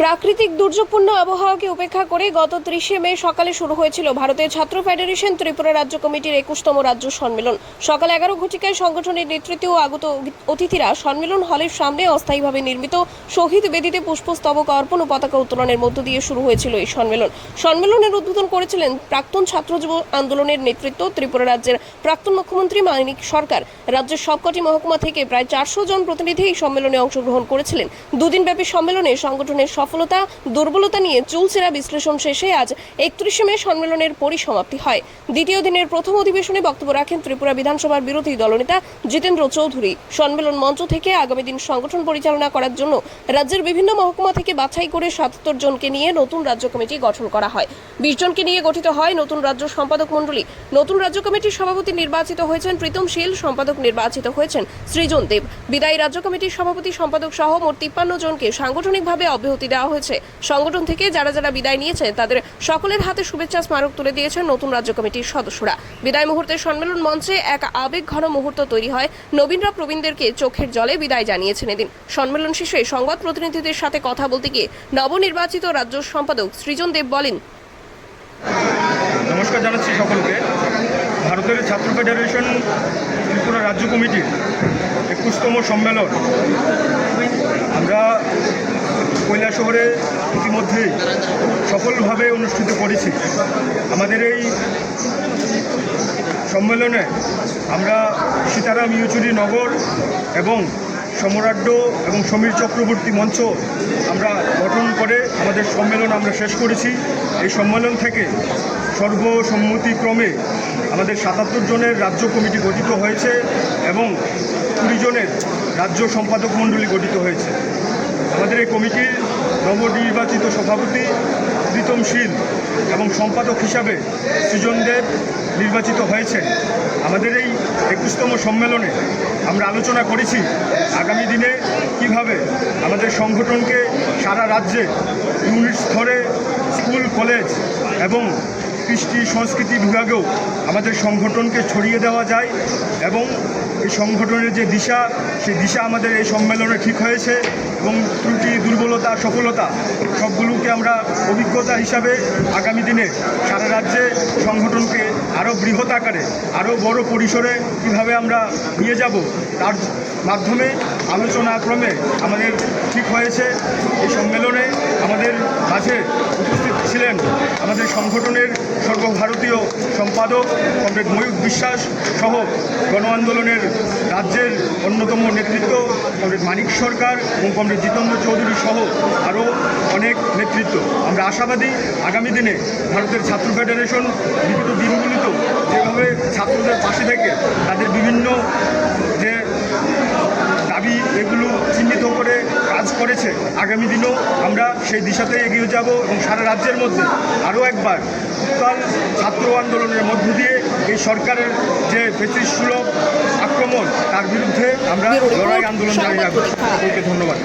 প্রাকৃতিক দুর্যোগপূর্ণ আবহাওয়াকে উপেক্ষা করে গত ত্রিশে মে সকালে শুরু হয়েছিল ভারতের ছাত্র ফেডারেশন ত্রিপুরা রাজ্য কমিটির একুশতম রাজ্য সম্মেলন। সকাল এগারো ঘটিকায় সংগঠনের নেতৃত্বে ও আগত অতিথিরা সম্মেলন হলের সামনে অস্থায়ীভাবে নির্মিত শহীদ বেদিতে পুষ্পস্তবক অর্পণ ও পতাকা উত্তোলনের মধ্য দিয়ে শুরু হয়েছিল এই সম্মেলন। সম্মেলনের উদ্বোধন করেছিলেন প্রাক্তন ছাত্র যুব আন্দোলনের নেতৃত্ব ত্রিপুরা রাজ্যের প্রাক্তন মুখ্যমন্ত্রী মানিক সরকার। রাজ্যের সবকটি মহকুমা থেকে প্রায় চারশো জন প্রতিনিধি এই সম্মেলনে অংশগ্রহণ করেছিলেন। দুদিনব্যাপী সম্মেলনে সংগঠনের সফলতা, দুর্বলতা নিয়ে চুলচেরা বিশ্লেষণ শেষে আজ একত্রিশে মে সম্মেলনের পরিসমাপ্তি হয়। দ্বিতীয় দিনের প্রথম অধিবেশনে বক্তব্য রাখেন ত্রিপুরা বিধানসভার বিরোধী দলনেতা জিতেন্দ্র চৌধুরী। সম্মেলন মঞ্চ থেকে আগামী দিন সংগঠন পরিচালনা করার জন্য রাজ্যের বিভিন্ন মহকুমা থেকে বাছাই করে সাতাত্তর জনকে নিয়ে নতুন রাজ্য কমিটি গঠন করা হয়। বিশ জনকে নিয়ে গঠিত হয় নতুন রাজ্য সম্পাদক মণ্ডলী। নতুন রাজ্য কমিটির সভাপতি নির্বাচিত হয়েছেন প্রীতম শীল সম্পাদক নির্বাচিত হয়েছেন সৃজন দেব। বিদায়ী রাজ্য কমিটির সভাপতি সম্পাদক সহ মোট তিপ্পান্ন জনকে সাংগঠনিকভাবে অব্যাহতি দেওয়া হয়েছে। সংগঠন থেকে যারা যারা বিদায় নিয়েছে, তাদের সকলের হাতে শুভেচ্ছা স্মারক তুলে দিয়েছেন নতুন রাজ্য কমিটির সদস্যরা। বিদায় মুহূর্তে সম্মেলন মঞ্চে এক আবেগ ঘন মুহূর্ত তৈরি হয়। নবীনরা প্রবীণদেরকে চোখের জলে বিদায় জানিয়েছেন এদিন। সম্মেলন শেষে সংবাদ প্রতিনিধিদের সাথে কথা বলতে গিয়ে নবনির্বাচিত রাজ্য সম্পাদক সৃজন দেব বলেন, নমস্কার জানাচ্ছি সকলকে। ভারতের ছাত্র ফেডারেশন ত্রিপুরা রাজ্য কমিটির একুশতম সম্মেলন। আমরা শহরে ইতিমধ্যেই সফলভাবে অনুষ্ঠিত করেছি। আমাদের এই সম্মেলনে আমরা সীতারাম ইয়েচুরি নগর এবং সম্রাড্য এবং সমীর চক্রবর্তী মঞ্চ আমরা গঠন করে আমাদের সম্মেলন আমরা শেষ করেছি। এই সম্মেলন থেকে সর্বসম্মতিক্রমে আমাদের সাতাত্তর জনের রাজ্য কমিটি গঠিত হয়েছে এবং কুড়ি জনের রাজ্য সম্পাদক মণ্ডলী গঠিত হয়েছে। আমাদের এই কমিটির নবনির্বাচিত সভাপতি প্রীতম শীল এবং সম্পাদক হিসাবে সৃজন দেব নির্বাচিত হয়েছেন আমাদের এই একুশতম সম্মেলনে আমরা আলোচনা করেছি আগামী দিনে কীভাবে আমাদের সংগঠনকে সারা রাজ্যে ইউনিট স্তরে, স্কুল, কলেজ এবং কৃষ্টি সংস্কৃতি বিভাগেও আমাদের সংগঠনকে ছড়িয়ে দেওয়া যায় এবং এই সংগঠনের যে দিশা, সেই দিশা আমাদের এই সম্মেলনে ঠিক হয়েছে এবং ত্রুটি, দুর্বলতা, সফলতা সবগুলোকে আমরা অভিজ্ঞতা হিসাবে আগামী দিনে সারা রাজ্যে সংগঠনকে আরও বৃহৎ আকারে, আরও বড় পরিসরে কীভাবে আমরা নিয়ে যাব তার মাধ্যমে আলোচনা ক্রমে আমাদের ঠিক হয়েছে। এই সম্মেলনে আমাদের মাঝে উপস্থিত ছিলেন আমাদের সংগঠনের সর্বভারতীয় সম্পাদক কমরেড ময়ূর বিশ্বাস সহ গণ আন্দোলনের রাজ্যের অন্যতম নেতৃত্ব কমরেড মানিক সরকার এবং কমরেড জিতেন্দ্র চৌধুরী সহ আরও অনেক নেতৃত্ব। আমরা আশাবাদী আগামী দিনে ভারতের ছাত্র ফেডারেশন বিগত দিনগুলিতেও যেভাবে ছাত্রদের পাশে থেকে তাদের বিভিন্ন আগামী দিনেও আমরা সেই দিশাতে এগিয়ে যাব এবং সারা রাজ্যের মধ্যে আরও একবার উত্তাল ছাত্র আন্দোলনের মধ্য দিয়ে এই সরকারের যে ফেসিস সুলভ আক্রমণ তার বিরুদ্ধে আমরা লড়াই আন্দোলন জারি রাখব। সকলকে ধন্যবাদ।